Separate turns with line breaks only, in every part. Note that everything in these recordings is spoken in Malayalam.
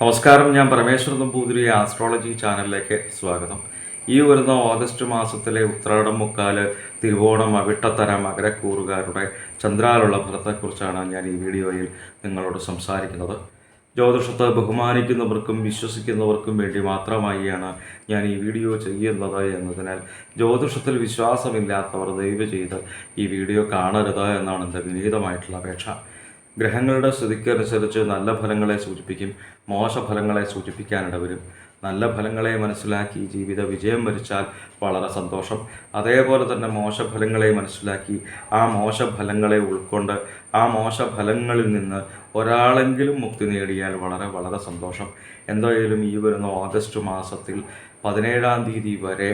നമസ്കാരം ഞാൻ പരമേശ്വരൻ നമ്പൂതിരി ആസ്ട്രോളജി ചാനലിലേക്ക് സ്വാഗതം. ഈ വരുന്ന ഓഗസ്റ്റ് മാസത്തിലെ ഉത്രാടം മുക്കാൽ തിരുവോണം അവിട്ടത്തര മകരക്കൂറുകാരുടെ ചന്ദ്രാലുള്ള ഫലത്തെക്കുറിച്ചാണ് ഞാൻ ഈ വീഡിയോയിൽ നിങ്ങളോട് സംസാരിക്കുന്നത്. ജ്യോതിഷത്തെ ബഹുമാനിക്കുന്നവർക്കും വിശ്വസിക്കുന്നവർക്കും വേണ്ടി മാത്രമായിയാണ് ഞാൻ ഈ വീഡിയോ ചെയ്യുന്നത് എന്നതിനാൽ ജ്യോതിഷത്തിൽ വിശ്വാസമില്ലാത്തവർ ദയവ് ചെയ്ത് ഈ വീഡിയോ കാണരുത് എന്നാണ് എന്റെ വിനീതമായിട്ടുള്ള അപേക്ഷ. ഗ്രഹങ്ങളുടെ സ്ഥിതിക്കനുസരിച്ച് നല്ല ഫലങ്ങളെ സൂചിപ്പിക്കും മോശ ഫലങ്ങളെ സൂചിപ്പിക്കാനിട വരും നല്ല ഫലങ്ങളെ മനസ്സിലാക്കി ജീവിത വിജയം വരിച്ചാൽ വളരെ സന്തോഷം. അതേപോലെ തന്നെ മോശഫലങ്ങളെ മനസ്സിലാക്കി ആ മോശഫലങ്ങളെ ഉൾക്കൊണ്ട് ആ മോശഫലങ്ങളിൽ നിന്ന് ഒരാളെങ്കിലും മുക്തി നേടിയാൽ വളരെ വളരെ സന്തോഷം. എന്തായാലും ഈ വരുന്ന ഓഗസ്റ്റ് മാസത്തിൽ പതിനേഴാം തീയതി വരെ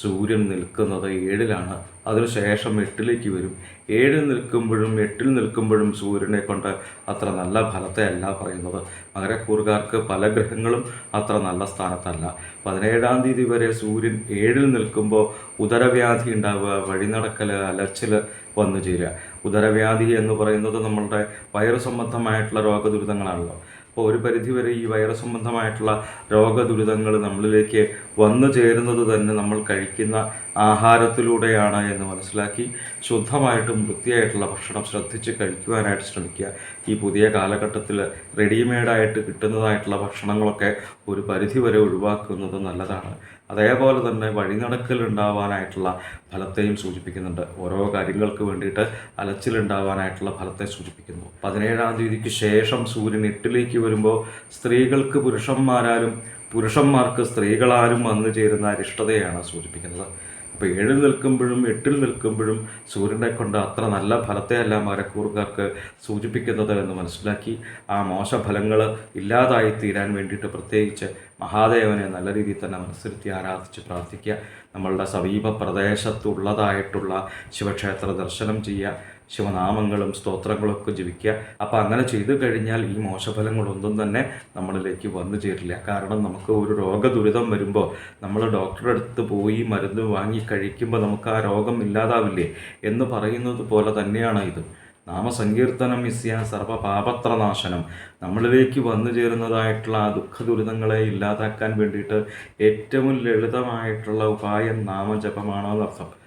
സൂര്യൻ നിൽക്കുന്നത് ഏഴിലാണ്. അതിനുശേഷം എട്ടിലേക്ക് വരും. ഏഴിൽ നിൽക്കുമ്പോഴും എട്ടിൽ നിൽക്കുമ്പോഴും സൂര്യനെ കൊണ്ട് അത്ര നല്ല ഫലത്തെ അല്ല പറയുന്നത്. മകരക്കൂറുകാർക്ക് പല ഗ്രഹങ്ങളും അത്ര നല്ല സ്ഥാനത്തല്ല. പതിനേഴാം തീയതി വരെ സൂര്യൻ ഏഴിൽ നിൽക്കുമ്പോൾ ഉദരവ്യാധി ഉണ്ടാവുക വഴിനടക്കൽ അലച്ചിൽ വന്നു ചേരുക. ഉദരവ്യാധി എന്ന് പറയുന്നത് നമ്മളുടെ വയറു സംബന്ധമായിട്ടുള്ള രോഗദുരിതങ്ങളാണല്ലോ. അപ്പോൾ ഒരു പരിധിവരെ ഈ വൈറസ് സംബന്ധമായിട്ടുള്ള രോഗദുരിതങ്ങൾ നമ്മളിലേക്ക് വന്നു ചേരുന്നത് തന്നെ നമ്മൾ കഴിക്കുന്ന ആഹാരത്തിലൂടെയാണ് എന്ന് മനസ്സിലാക്കി ശുദ്ധമായിട്ടും വൃത്തിയായിട്ടുള്ള ഭക്ഷണം ശ്രദ്ധിച്ച് കഴിക്കുവാനായിട്ട് ശ്രമിക്കുക. ഈ പുതിയ കാലഘട്ടത്തിൽ റെഡിമെയ്ഡായിട്ട് കിട്ടുന്നതായിട്ടുള്ള ഭക്ഷണങ്ങളൊക്കെ ഒരു പരിധിവരെ ഒഴിവാക്കുന്നത് നല്ലതാണ്. അതേപോലെ തന്നെ വഴിനടക്കൽ ഉണ്ടാവാനായിട്ടുള്ള ഫലത്തെയും സൂചിപ്പിക്കുന്നുണ്ട്. ഓരോ കാര്യങ്ങൾക്ക് വേണ്ടിയിട്ട് അലച്ചിലുണ്ടാവാനായിട്ടുള്ള ഫലത്തെ സൂചിപ്പിക്കുന്നു. പതിനേഴാം തീയതിക്ക് ശേഷം സൂര്യൻ എട്ടിലേക്ക് വരുമ്പോൾ സ്ത്രീകൾക്ക് പുരുഷന്മാരാലും പുരുഷന്മാർക്ക് സ്ത്രീകളാലും വന്നു ചേരുന്ന അരിഷ്ടതയാണ് സൂചിപ്പിക്കുന്നത്. അപ്പോൾ ഏഴിൽ നിൽക്കുമ്പോഴും എട്ടിൽ നിൽക്കുമ്പോഴും സൂര്യനെ കൊണ്ട് അത്ര നല്ല ഫലത്തെയല്ല മരക്കൂറുകാർക്ക് സൂചിപ്പിക്കുന്നത് എന്ന് മനസ്സിലാക്കി ആ മോശഫലങ്ങൾ ഇല്ലാതായി തീരാൻ വേണ്ടിയിട്ട് പ്രത്യേകിച്ച് മഹാദേവനെ നല്ല രീതിയിൽ തന്നെ മനസ്സിരുത്തി ആരാധിച്ച് പ്രാർത്ഥിക്കുക. നമ്മളുടെ സമീപ പ്രദേശത്തുള്ളതായിട്ടുള്ള ശിവക്ഷേത്ര ദർശനം ചെയ്യുക. ശിവനാമങ്ങളും സ്തോത്രങ്ങളൊക്കെ ജപിക്കുക. അപ്പോൾ അങ്ങനെ ചെയ്തു കഴിഞ്ഞാൽ ഈ മോശഫലങ്ങളൊന്നും തന്നെ നമ്മളിലേക്ക് വന്നു ചേരില്ല. കാരണം നമുക്ക് ഒരു രോഗദുരിതം വരുമ്പോൾ നമ്മൾ ഡോക്ടറെ അടുത്ത് പോയി മരുന്ന് വാങ്ങി കഴിക്കുമ്പോൾ നമുക്ക് ആ രോഗം ഇല്ലാതാവില്ലേ? എന്ന് പറയുന്നത് പോലെ തന്നെയാണ് ഇത്. നാമസങ്കീർത്തനം ഇസ്യ സർവപാപത്രനാശനം. നമ്മളിലേക്ക് വന്നു ചേരുന്നതായിട്ടുള്ള ആ ദുഃഖ ദുരിതങ്ങളെ ഇല്ലാതാക്കാൻ വേണ്ടിയിട്ട് ഏറ്റവും ലളിതമായിട്ടുള്ള ഉപായം നാമജപമാണെന്നർത്ഥം.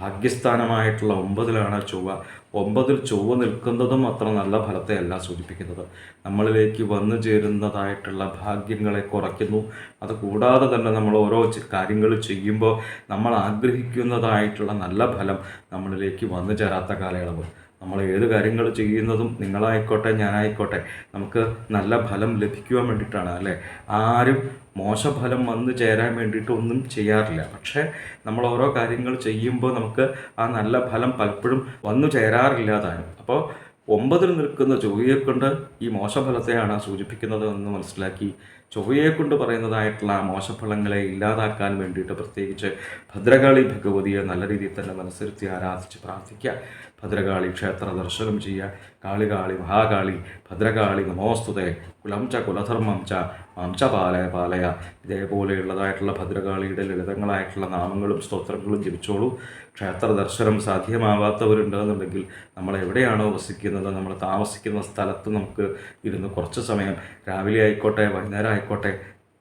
ഭാഗ്യസ്ഥാനമായിട്ടുള്ള ഒമ്പതിലാണ് ചൊവ്വ. ഒമ്പതിൽ ചൊവ്വ നിൽക്കുന്നതും അത്ര നല്ല ഫലത്തെ അല്ല സൂചിപ്പിക്കുന്നത്. നമ്മളിലേക്ക് വന്നു ചേരുന്നതായിട്ടുള്ള ഭാഗ്യങ്ങളെ കുറയ്ക്കുന്നു. അത് കൂടാതെ തന്നെ നമ്മൾ ഓരോ കാര്യങ്ങൾ ചെയ്യുമ്പോൾ നമ്മൾ ആഗ്രഹിക്കുന്നതായിട്ടുള്ള നല്ല ഫലം നമ്മളിലേക്ക് വന്നു ചേരാത്ത കാലയളവ്. നമ്മൾ ഏത് കാര്യങ്ങൾ ചെയ്യുന്നതും നിങ്ങളായിക്കോട്ടെ ഞാനായിക്കോട്ടെ നമുക്ക് നല്ല ഫലം ലഭിക്കുവാൻ വേണ്ടിയിട്ടാണ് അല്ലേ? ആരും മോശഫലം വന്നു ചേരാൻ വേണ്ടിയിട്ട് ഒന്നും ചെയ്യാറില്ല. പക്ഷേ നമ്മൾ ഓരോ കാര്യങ്ങൾ ചെയ്യുമ്പോൾ നമുക്ക് ആ നല്ല ഫലം പലപ്പോഴും വന്നു ചേരാറില്ലാതാണ് അപ്പോൾ ഒമ്പതിൽ നിൽക്കുന്ന ചൊവ്വയെ കൊണ്ട് ഈ മോശഫലത്തെയാണ് സൂചിപ്പിക്കുന്നത് എന്ന് മനസ്സിലാക്കി ചൊവ്വയെ കൊണ്ട് പറയുന്നതായിട്ടുള്ള ആ മോശഫലങ്ങളെ ഇല്ലാതാക്കാൻ വേണ്ടിയിട്ട് പ്രത്യേകിച്ച് ഭദ്രകാളി ഭഗവതിയെ നല്ല രീതിയിൽ തന്നെ മനസ്സിരുത്തി ആരാധിച്ച് പ്രാർത്ഥിക്കുക. ഭദ്രകാളി ക്ഷേത്ര ദർശനം ചെയ്യുക. കാളികാളി മഹാകാളി ഭദ്രകാളി നമോസ്തുതേ. കുലം കുലധർമ്മംച മാംച പാലയ പാലയ. ഇതേപോലെയുള്ളതായിട്ടുള്ള ഭദ്രകാളിയുടെ ലളിതങ്ങളായിട്ടുള്ള നാമങ്ങളും സ്തോത്രങ്ങളും ജപിച്ചോളൂ. ക്ഷേത്ര ദർശനം സാധ്യമാവാത്തവരുണ്ടെന്നുണ്ടെങ്കിൽ നമ്മൾ എവിടെയാണോ വസിക്കുന്നത് നമ്മൾ താമസിക്കുന്ന സ്ഥലത്ത് നമുക്ക് ഇരുന്ന് കുറച്ച് സമയം രാവിലെ ആയിക്കോട്ടെ വൈകുന്നേരം ആയിക്കോട്ടെ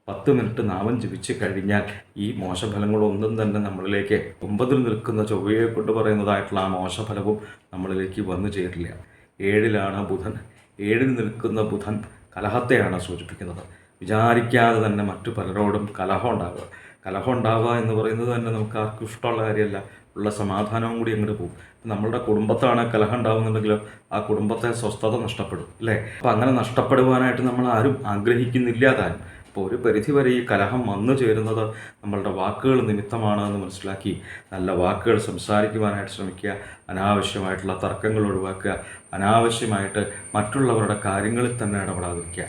പത്ത് മിനിറ്റ് നാമം ജപിച്ച് കഴിഞ്ഞാൽ ഈ മോശഫലങ്ങളൊന്നും തന്നെ നമ്മളിലേക്ക് ഒമ്പതിൽ നിൽക്കുന്ന ചൊവ്വയെ കൊണ്ട് പറയുന്നതായിട്ടുള്ള ആ മോശഫലവും നമ്മളിലേക്ക് വന്നു ചേരില്ല. ഏഴിലാണ് ബുധൻ. ഏഴിൽ നിൽക്കുന്ന ബുധൻ കലഹത്തെയാണ് സൂചിപ്പിക്കുന്നത്. വിചാരിക്കാതെ തന്നെ മറ്റു പലരോടും കലഹം ഉണ്ടാവുക. കലഹം ഉണ്ടാവുക എന്ന് പറയുന്നത് തന്നെ നമുക്ക് ആർക്കും ഇഷ്ടമുള്ള കാര്യമല്ല. ഉള്ള സമാധാനവും കൂടി അങ്ങോട്ട് പോകും. നമ്മളുടെ കുടുംബത്താണ് കലഹം ഉണ്ടാവുന്നുണ്ടെങ്കിൽ ആ കുടുംബത്തെ സ്വസ്ഥത നഷ്ടപ്പെടും അല്ലേ? അപ്പം അങ്ങനെ നഷ്ടപ്പെടുവാനായിട്ട് നമ്മൾ ആരും ആഗ്രഹിക്കുന്നില്ല താനും. അപ്പോൾ ഒരു പരിധിവരെ ഈ കലഹം വന്നു ചേരുന്നത് നമ്മളുടെ വാക്കുകൾ നിമിത്തമാണ് എന്ന് മനസ്സിലാക്കി നല്ല വാക്കുകൾ സംസാരിക്കുവാനായിട്ട് ശ്രമിക്കുക അനാവശ്യമായിട്ടുള്ള തർക്കങ്ങൾ ഒഴിവാക്കുക അനാവശ്യമായിട്ട് മറ്റുള്ളവരുടെ കാര്യങ്ങളിൽ തന്നെ ഇടപെടാതിരിക്കുക.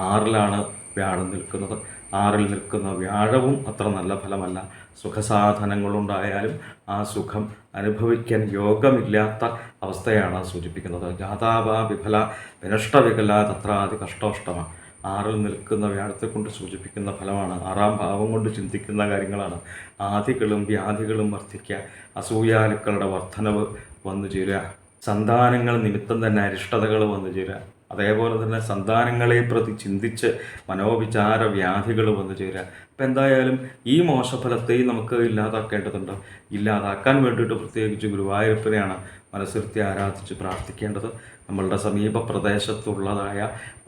ആറിലാണ് വ്യാഴം നിൽക്കുന്നത്. ആറിൽ നിൽക്കുന്ന വ്യാഴവും അത്ര നല്ല ഫലമല്ല. സുഖസാധനങ്ങളുണ്ടായാലും ആ സുഖം അനുഭവിക്കാൻ യോഗമില്ലാത്ത അവസ്ഥയാണ് സൂചിപ്പിക്കുന്നത്. ജാതാവ വിഫല വിനഷ്ടവികല തത്രാതി കഷ്ടോഷ്ടമ. ആറിൽ നിൽക്കുന്ന വ്യാഴത്തെ കൊണ്ട് സൂചിപ്പിക്കുന്ന ഫലമാണ്. ആറാം ഭാവം കൊണ്ട് ചിന്തിക്കുന്ന കാര്യങ്ങളാണ്. ആദികളും വ്യാധികളും വർദ്ധിക്കുക അസൂയാലുക്കളുടെ വർധനവ് വന്നു ചേരുക. സന്താനങ്ങൾ നിമിത്തം തന്നെ അരിഷ്ടതകൾ വന്നു ചേരുക. അതേപോലെ തന്നെ സന്താനങ്ങളെ പ്രതി ചിന്തിച്ച് മനോവിചാര വ്യാധികൾ വന്നു ചേരുക. അപ്പം എന്തായാലും ഈ മോശഫലത്തെയും നമുക്ക് ഇല്ലാതാക്കേണ്ടതുണ്ട്. ഇല്ലാതാക്കാൻ വേണ്ടിയിട്ട് പ്രത്യേകിച്ച് ഗുരുവായൂരപ്പനെയാണ് മനസ്സിരുത്തി ആരാധിച്ച് പ്രാർത്ഥിക്കേണ്ടത്. നമ്മളുടെ സമീപ പ്രദേശത്തുള്ളതായ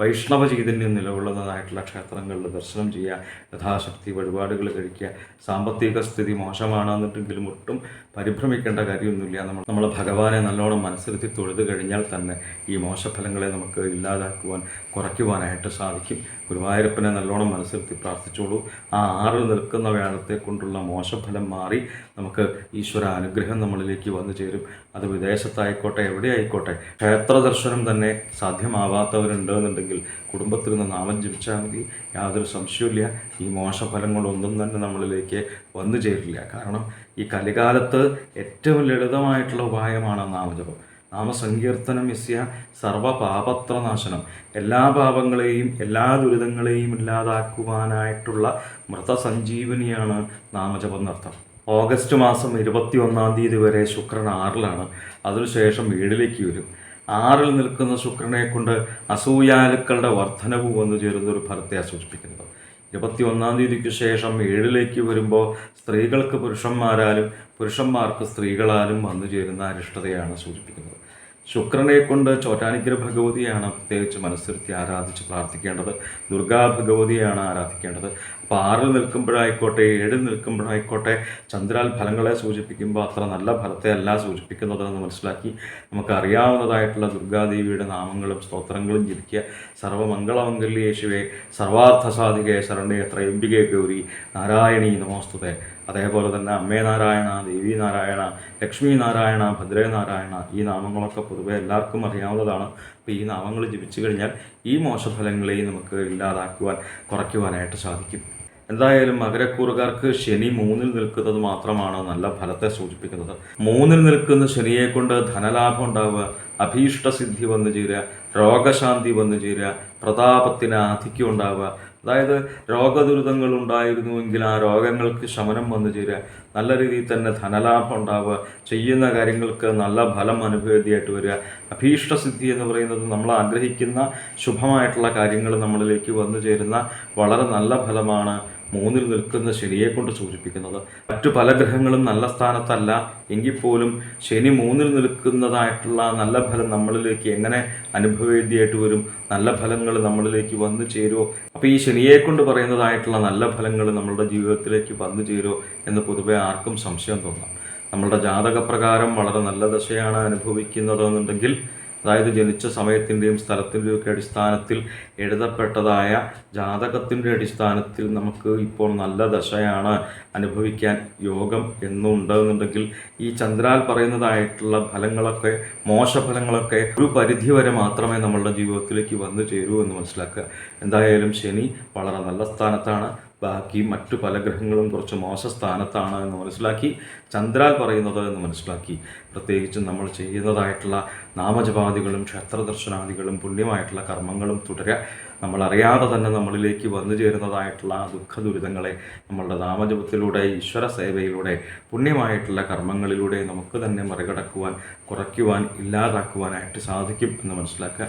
വൈഷ്ണവ ചൈതന്യം നിലകൊള്ളുന്നതായിട്ടുള്ള ക്ഷേത്രങ്ങളിൽ ദർശനം ചെയ്യുക യഥാശക്തി വഴിപാടുകൾ കഴിക്കുക. സാമ്പത്തിക സ്ഥിതി മോശമാണെന്നിട്ടെങ്കിലും ഒട്ടും പരിഭ്രമിക്കേണ്ട കാര്യമൊന്നുമില്ല. നമ്മൾ നമ്മൾ ഭഗവാനെ നല്ലോണം മനസ്സിരുത്തി തൊഴുത് കഴിഞ്ഞാൽ തന്നെ ഈ മോശഫലങ്ങളെ നമുക്ക് ഇല്ലാതാക്കുവാൻ കുറയ്ക്കുവാനായിട്ട് സാധിക്കും. ഗുരുവായൂരപ്പനെ നല്ലോണം മനസ്സിരുത്തി പ്രാർത്ഥിച്ചോളൂ. ആ ആറിൽ നിൽക്കുന്ന വ്യാഴത്തെ കൊണ്ടുള്ള മോശഫലം മാറി നമുക്ക് ഈശ്വര അനുഗ്രഹം നമ്മളിലേക്ക് വന്നു ചേരും. അത് വിദേശത്തായിക്കോട്ടെ എവിടെ ആയിക്കോട്ടെ ക്ഷേത്ര ദർശനം തന്നെ സാധ്യമാവാത്തവരുണ്ട് എന്നുണ്ടെങ്കിൽ കുടുംബത്തിൽ നിന്ന് നാമം ജപിച്ചാൽ മതി. യാതൊരു സംശയമില്ല ഈ മോശഫലങ്ങളൊന്നും തന്നെ നമ്മളിലേക്ക് വന്നു ചേരില്ല. കാരണം ഈ കലികാലത്ത് ഏറ്റവും ലളിതമായിട്ടുള്ള ഉപായമാണ് നാമജപം. നാമസങ്കീർത്തനം യസ്യ സർവപാപത്രനാശനം. എല്ലാ പാപങ്ങളെയും എല്ലാ ദുരിതങ്ങളെയും ഇല്ലാതാക്കുവാനായിട്ടുള്ള മൃതസഞ്ജീവനിയാണ് നാമജപം എന്നർത്ഥം ഓഗസ്റ്റ് മാസം ഇരുപത്തി ഒന്നാം തീയതി വരെ ശുക്രൻ ആറിലാണ്. അതിനുശേഷം ഏഴിലേക്ക് വരും. ആറിൽ നിൽക്കുന്ന ശുക്രനെ കൊണ്ട് അസൂയാലുക്കളുടെ വർധനവ് വന്നു ചേരുന്ന ഒരു ഫലത്തെയാണ് സൂചിപ്പിക്കുന്നത്. ഇരുപത്തി ഒന്നാം തീയതിക്ക് ശേഷം ഏഴിലേക്ക് വരുമ്പോൾ സ്ത്രീകൾക്ക് പുരുഷന്മാരാലും പുരുഷന്മാർക്ക് സ്ത്രീകളാലും വന്നു ചേരുന്ന അരിഷ്ടതയാണ് സൂചിപ്പിക്കുന്നത്. ശുക്രനെ കൊണ്ട് ചോറ്റാനിക്കര ഭഗവതിയാണ് പ്രത്യേകിച്ച് മനസ്സിരുത്തി ആരാധിച്ച് പ്രാർത്ഥിക്കേണ്ടത്. ദുർഗാ ഭഗവതിയാണ് ആരാധിക്കേണ്ടത്. അപ്പോൾ ആറിൽ നിൽക്കുമ്പോഴായിക്കോട്ടെ ഏഴിൽ നിൽക്കുമ്പോഴായിക്കോട്ടെ ചന്ദ്രാൽ ഫലങ്ങളെ സൂചിപ്പിക്കുമ്പോൾ അത്ര നല്ല ഫലത്തെ അല്ല സൂചിപ്പിക്കുന്നതെന്ന് മനസ്സിലാക്കി നമുക്ക് അറിയാവുന്നതായിട്ടുള്ള ദുർഗാദേവിയുടെ നാമങ്ങളും സ്തോത്രങ്ങളും ജപിക്കുക. സർവമംഗളമംഗല്യേ ശിവേ സർവാർത്ഥ സാധികേ ത്രയംബികേ ഗൗരി നാരായണി നമോസ്തുതേ. അതേപോലെ തന്നെ അമ്മേ നാരായണ ദേവി നാരായണ ലക്ഷ്മി നാരായണ ഭദ്രേ നാരായണ ഈ നാമങ്ങളൊക്കെ പൊതുവെ എല്ലാവർക്കും അറിയാവുന്നതാണ്. അപ്പോൾ ഈ നാമങ്ങൾ ജപിച്ചു കഴിഞ്ഞാൽ ഈ മോശഫലങ്ങളെയും നമുക്ക് ഇല്ലാതാക്കുവാൻ കുറയ്ക്കുവാനായിട്ട് സാധിക്കും. എന്തായാലും മകരക്കൂറുകാർക്ക് ശനി മൂന്നിൽ നിൽക്കുന്നത് മാത്രമാണ് നല്ല ഫലത്തെ സൂചിപ്പിക്കുന്നത്. മൂന്നിൽ നിൽക്കുന്ന ശനിയെ കൊണ്ട് ധനലാഭം ഉണ്ടാവുക അഭീഷ്ടസിദ്ധി വന്നു ചേരുക രോഗശാന്തി വന്നു ചേരുക പ്രതാപത്തിന് ആധിക്യം ഉണ്ടാവുക. അതായത് രോഗദുരിതങ്ങൾ ഉണ്ടായിരുന്നുവെങ്കിൽ ആ രോഗങ്ങൾക്ക് ശമനം വന്നു ചേരുക. നല്ല രീതിയിൽ തന്നെ ധനലാഭം ഉണ്ടാവുക ചെയ്യുന്ന കാര്യങ്ങൾക്ക് നല്ല ഫലം അനുഭവേദിയായിട്ട് വരിക. അഭീഷ്ടസിദ്ധി എന്ന് പറയുന്നത് നമ്മൾ ആഗ്രഹിക്കുന്ന ശുഭമായിട്ടുള്ള കാര്യങ്ങൾ നമ്മളിലേക്ക് വന്നു ചേരുന്ന വളരെ നല്ല ഫലമാണ്. മൂന്നിൽ നിൽക്കുന്ന ശനിയെ കൊണ്ട് സൂചിപ്പിക്കുന്നത്. മറ്റു പല ഗ്രഹങ്ങളും നല്ല സ്ഥാനത്തല്ല. എങ്കിൽ പോലും ശനി മൂന്നിൽ നിൽക്കുന്നതായിട്ടുള്ള നല്ല ഫലം നമ്മളിലേക്ക് എങ്ങനെ അനുഭവേദ്യമായിട്ട് വരും? നല്ല ഫലങ്ങൾ നമ്മളിലേക്ക് വന്നു ചേരുമോ അപ്പോൾ ഈ ശനിയെ കൊണ്ട് പറയുന്നതായിട്ടുള്ള നല്ല ഫലങ്ങൾ നമ്മളുടെ ജീവിതത്തിലേക്ക് വന്നു ചേരുമോ എന്ന് പൊതുവെ ആർക്കും സംശയം തോന്നാം. നമ്മളുടെ ജാതകപ്രകാരം വളരെ നല്ല ദശയാണ് അനുഭവിക്കുന്നതെന്നുണ്ടെങ്കിൽ അതായത് ജനിച്ച സമയത്തിന്റെയും സ്ഥലത്തിന്റെയും ഒക്കെ അടിസ്ഥാനത്തിൽ എഴുതപ്പെട്ടതായ ജാതകത്തിന്റെ അടിസ്ഥാനത്തിൽ നമുക്ക് ഇപ്പോൾ നല്ല ദശയാണ് അനുഭവിക്കാൻ യോഗം എന്നുണ്ടെന്നുണ്ടെങ്കിൽ ഈ ചന്ദ്രാൽ പറയുന്നതായിട്ടുള്ള ഫലങ്ങളൊക്കെ മോശഫലങ്ങളൊക്കെ ഒരു പരിധിവരെ മാത്രമേ നമ്മളുടെ ജീവിതത്തിലേക്ക് വന്നു ചേരൂ എന്ന് മനസ്സിലാക്കുക. എന്തായാലും ശനി വളരെ നല്ല സ്ഥാനത്താണ്. ബാക്കി മറ്റു പല ഗ്രഹങ്ങളും കുറച്ച് മോശ സ്ഥാനത്താണ് എന്ന് മനസ്സിലാക്കി ചന്ദ്രാൽ പറയുന്നത് എന്ന് മനസ്സിലാക്കി. പ്രത്യേകിച്ചും നമ്മൾ ചെയ്യുന്നതായിട്ടുള്ള നാമജപാദികളും ക്ഷേത്രദർശനാദികളും പുണ്യമായിട്ടുള്ള കർമ്മങ്ങളും തുടരുക നമ്മൾ അറിയാതെ തന്നെ നമ്മളിലേക്ക് വന്നു ചേരുന്നതായിട്ടുള്ള ദുഃഖ ദുരിതങ്ങളെ നമ്മളുടെ നാമജപത്തിലൂടെ ഈശ്വര സേവയിലൂടെ പുണ്യമായിട്ടുള്ള കർമ്മങ്ങളിലൂടെ നമുക്ക് തന്നെ മറികടക്കുവാൻ കുറയ്ക്കുവാൻ ഇല്ലാതാക്കുവാനായിട്ട് സാധിക്കും എന്ന് മനസ്സിലാക്കുക.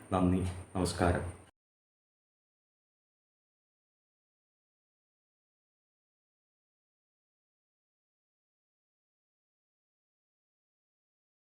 നന്ദി നമസ്കാരം.